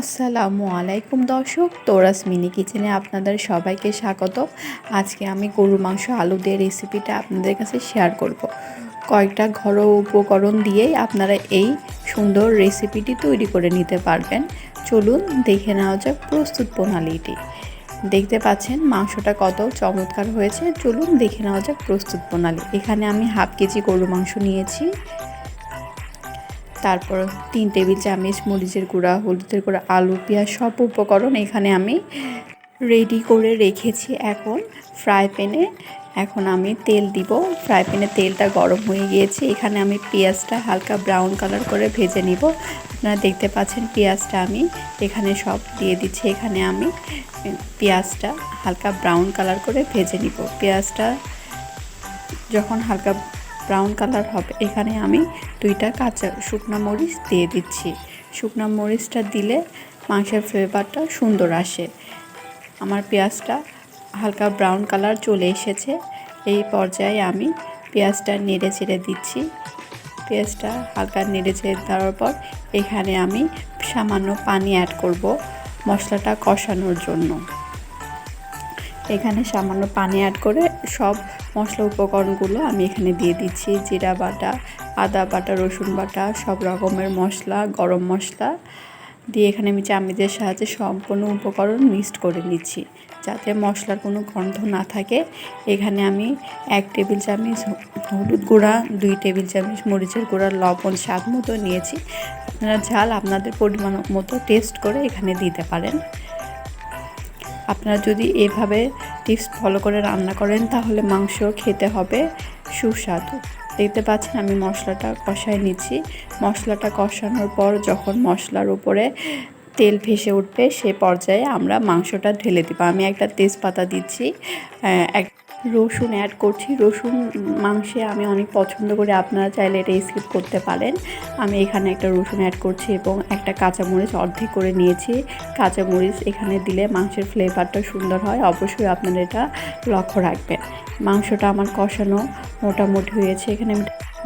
আসসালামু আলাইকুম দর্শক, তোরাস মিনি কিচেনে আপনাদের সবাইকে স্বাগত। আজকে আমি গরু মাংস, আলু দিয়ে রেসিপিটা আপনাদের কাছে শেয়ার করব। কয়েকটা ঘরোয়া উপকরণ দিয়েই আপনারা এই সুন্দর রেসিপিটি তৈরি করে নিতে পারবেন। চলুন দেখে নেওয়া যাক প্রস্তুত প্রণালীটি। দেখতে পাচ্ছেন মাংসটা কত চমৎকার হয়েছে। চলুন দেখে নেওয়া যাক প্রস্তুত প্রণালী। এখানে আমি হাফ কেজি গরু মাংস নিয়েছি। তারপর তিন টেবিল চামচ, মরিচের গুঁড়া, হলুদের গুঁড়া, আলু, পেঁয়াজ, সব উপকরণ এখানে আমি রেডি করে রেখেছি এখন ফ্রাই প্যানে এখন আমি তেল দিব। ফ্রাই প্যানে তেলটা গরম হয়ে গিয়েছে। এখানে আমি পেঁয়াজটা হালকা ব্রাউন কালার করে ভেজে নিব। আপনারা দেখতে পাচ্ছেন পেঁয়াজটা আমি এখানে সব দিয়ে দিচ্ছি। এখানে আমি পেঁয়াজটা হালকা ব্রাউন কালার করে ভেজে নিব। পেঁয়াজটা যখন হালকা ব্রাউন কালার হবে। এখানে আমি দুইটা কাঁচা শুকনো মরিচ দিয়ে দিচ্ছি। শুকনো মরিচটা দিলে মাংসের ফ্লেভারটা সুন্দর আসে। আমার পেঁয়াজটা হালকা ব্রাউন কালার চলে এসেছে। এই পর্যায়ে আমি পেঁয়াজটা নেড়ে চেড়ে দিচ্ছি। পেঁয়াজটা হালকা নেড়ে চেড়ে দেওয়ার পর এখানে আমি সামান্য পানি অ্যাড করব মশলাটা কষানোর জন্য। এখানে সামান্য পানি অ্যাড করে সব মশলা উপকরণগুলো আমি এখানে দিয়ে দিচ্ছি। জিরা বাটা, আদা বাটা, রসুন বাটা, সব রকমের মশলা, গরম মশলা দিয়ে এখানে আমি চামিচের সাহায্যে সম্পূর্ণ উপকরণ মিক্সড করে নিচ্ছি। যাতে মশলার কোনো গন্ধ না থাকে, এখানে আমি এক টেবিল চামচ হলুদ গুঁড়া, দুই টেবিল চামচ মরিচের গুঁড়া, লবণ, স্বাদ মতো নিয়েছি। আপনারা ঝাল আপনাদের পরিমাণ মতো টেস্ট করে এখানে দিতে পারেন। আপনারা যদি এভাবে টিপস ফলো করে রান্না করেন, তাহলে মাংস খেতে হবে সুস্বাদু। দেখতে পাচ্ছেন আমি মশলাটা কষায় নিচ্ছি। মশলাটা কষানোর পর যখন মশলার উপরে তেল ভেসে উঠবে, সে পর্যায়ে আমরা মাংসটা ঢেলে দিব। আমি একটা তেজপাতা দিচ্ছি এক রসুন অ্যাড করছি। রসুন মাংসে আমি অনেক পছন্দ করি, আপনারা চাইলে এটা স্কিপ করতে পারেন। আমি এখানে একটা রসুন অ্যাড করছি এবং একটা কাঁচামরিচ অর্ধেক করে নিয়েছি। কাঁচামরিচ এখানে দিলে মাংসের ফ্লেভারটা সুন্দর হয়। অবশ্যই আপনারা এটা লক্ষ্য রাখবেন। মাংসটা আমার কষানো মোটামুটি হয়েছে। এখানে আমি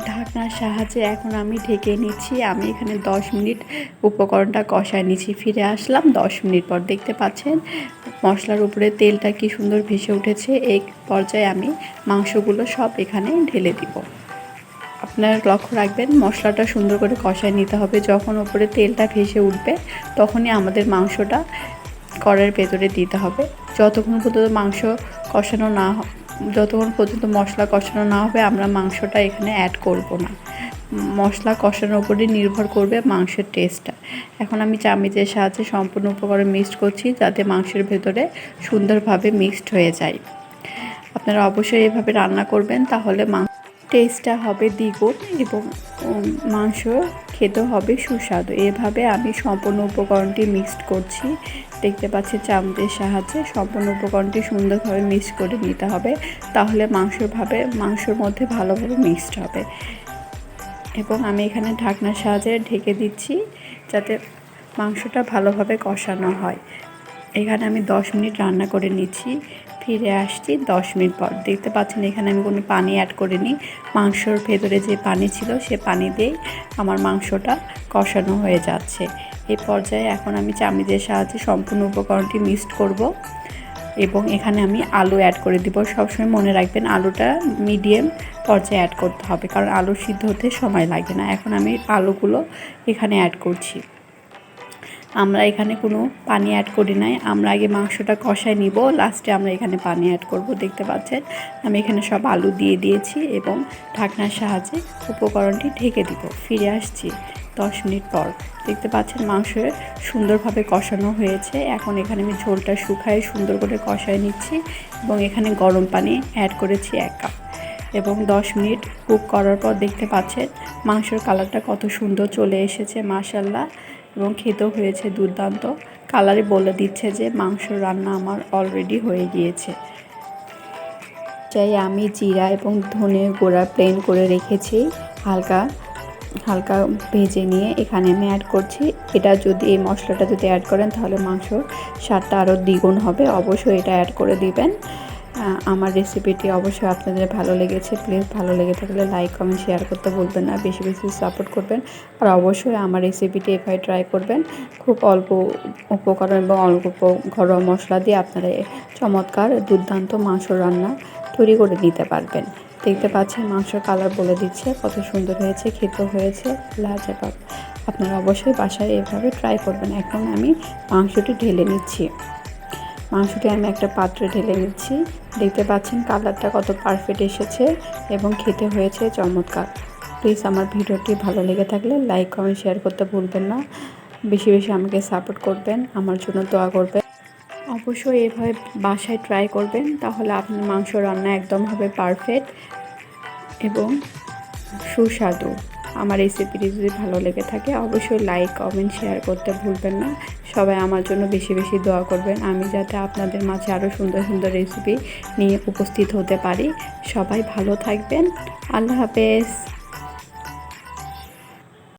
ঢাকনার সাহায্যে এখন আমি ঢেকে নিচ্ছি। আমি এখানে 10 মিনিট উপকরণটা কষায় নিচ্ছি। ফিরে আসলাম 10 মিনিট পর দেখতে পাচ্ছেন মশলার উপরে তেলটা কি সুন্দর ভেসে উঠেছে। এই পর্যায়ে আমি মাংসগুলো সব এখানে ঢেলে দিব। আপনার লক্ষ্য রাখবেন, মশলাটা সুন্দর করে কষায় নিতে হবে। যখন ওপরে তেলটা ভেসে উঠবে, তখনই আমাদের মাংসটা কড়ার ভেতরে দিতে হবে। যতক্ষণ পর্যন্ত মাংস কষানো না যতক্ষণ পর্যন্ত মশলা কষানো না হবে, আমরা মাংসটা এখানে অ্যাড করব না। মশলা কষানোর উপরে নির্ভর করবে মাংসের টেস্টটা এখন আমি চামিচের সাহায্যে সম্পূর্ণ উপকরণ মিক্সড করছি, যাতে মাংসের ভেতরে সুন্দরভাবে মিক্সড হয়ে যায়। আপনারা অবশ্যই এভাবে রান্না করবেন, তাহলে মাংস টেস্টটা হবে দ্বিগুণ এবং মাংস খেতে হবে সুস্বাদু। এভাবে আমি সম্পূর্ণ উপকরণটি মিক্সড করছি। দেখতে পাচ্ছি চামচের সাহায্যে সম্পূর্ণ উপকরণটি সুন্দরভাবে মিক্স করে নিতে হবে। তাহলে মাংসভাবে মাংসর মধ্যে ভালোভাবে মিক্সড হবে। এবং আমি এখানে ঢাকনার সাহায্যে ঢেকে দিচ্ছি যাতে মাংসটা ভালোভাবে কষানো হয়। এখানে আমি দশ মিনিট রান্না করে নিচ্ছি। ফিরে আসছি দশ মিনিট পর। দেখতে পাচ্ছেন এখানে আমি কোনো পানি অ্যাড করিনি। মাংসর ভেতরে যে পানি ছিল, সে পানি দিয়েই আমার মাংসটা কষানো হয়ে যাচ্ছে। এই পর্যায়ে এখন আমি চামিজের সাহায্যে সম্পূর্ণ উপকরণটি মিক্সড করব এবং এখানে আমি আলু অ্যাড করে দিব। সবসময় মনে রাখবেন আলুটা মিডিয়াম পর্যায়ে অ্যাড করতে হবে, কারণ আলু সিদ্ধ হতে সময় লাগে না। এখন আমি আলুগুলো এখানে অ্যাড করছি। আমরা এখানে কোনো পানি অ্যাড করি নাই। আমরা আগে মাংসটা কষায় নিব লাস্টে আমরা এখানে পানি অ্যাড করব, দেখতে পাচ্ছেন? আমি এখানে সব আলু দিয়ে দিয়েছি এবং ঢাকনার সাহায্যে উপকরণটি ঢেকে দিব। ফিরে আসছি দশ মিনিট পর। দেখতে পাচ্ছেন মাংস সুন্দরভাবে কষানো হয়েছে। এখন এখানে আমি ঝোলটা শুকায় সুন্দর করে কষায় নিচ্ছি এবং এখানে গরম পানি অ্যাড করেছি এক কাপ এবং দশ মিনিট কুক করার পর দেখতে পাচ্ছেন মাংসের কালারটা কত সুন্দর চলে এসেছে মাশাল্লাহ এবং খেতেও হয়েছে দুর্দান্ত। কালারে বলে দিচ্ছে যে, মাংস রান্না আমার অলরেডি হয়ে গিয়েছে। চাই আমি জিরা এবং ধনে গোড়া প্লেন করে রেখেছি। হালকা হালকা ভেজে নিয়ে এখানে আমি অ্যাড করছি। এটা যদি এই মশলাটা যদি অ্যাড করেন, তাহলে মাংস স্বাদটা আরও দ্বিগুণ হবে। অবশ্যই এটা অ্যাড করে দিবেন। আমার রেসিপিটি অবশ্যই আপনাদের ভালো লেগেছে প্লিজ ভালো লেগে থাকলে লাইক কমেন্ট শেয়ার করতে ভুলবেন না, বেশি বেশি সাপোর্ট করবেন। আর অবশ্যই আমার রেসিপিটি এভাবে ট্রাই করবেন। খুব অল্প উপকরণ এবং অল্প ঘরোয়া মশলা দিয়ে আপনারা চমৎকার দুর্দান্ত মাংস রান্না তৈরি করে নিতে পারবেন। দেখতে পাচ্ছেন মাংসের কালার বলে দিচ্ছে, কত সুন্দর হয়েছে, খেতে হয়েছে, লাজবাব। আপনারা অবশ্যই বাসায় এভাবে ট্রাই করবেন। এখন আমি মাংসটি ঢেলে নিচ্ছি। মাংসটি আমি একটা পাত্রে ঢেলে নিচ্ছি। দেখতে পাচ্ছেন কালারটা কত পারফেক্ট এসেছে এবং খেতে হয়েছে চমৎকার। প্লিজ আমার ভিডিওটি ভালো লেগে থাকলে লাইক কমেন্ট শেয়ার করতে ভুলবেন না। বেশি বেশি আমাকে সাপোর্ট করবেন, আমার জন্য দোয়া করবেন। অবশ্যই এভাবে বাসায় ট্রাই করবেন, তাহলে আপনার মাংস রান্না একদম হবে পারফেক্ট এবং সুস্বাদু। আমার রেসিপিটি যদি ভালো লেগে থাকে, অবশ্যই লাইক কমেন্ট শেয়ার করতে ভুলবেন না। সবাই আমার জন্য বেশি বেশি দোয়া করবেন। আমি যাতে আপনাদের মাঝে আরও সুন্দর সুন্দর রেসিপি নিয়ে উপস্থিত হতে পারি। সবাই ভালো থাকবেন। আল্লাহ হাফেজ।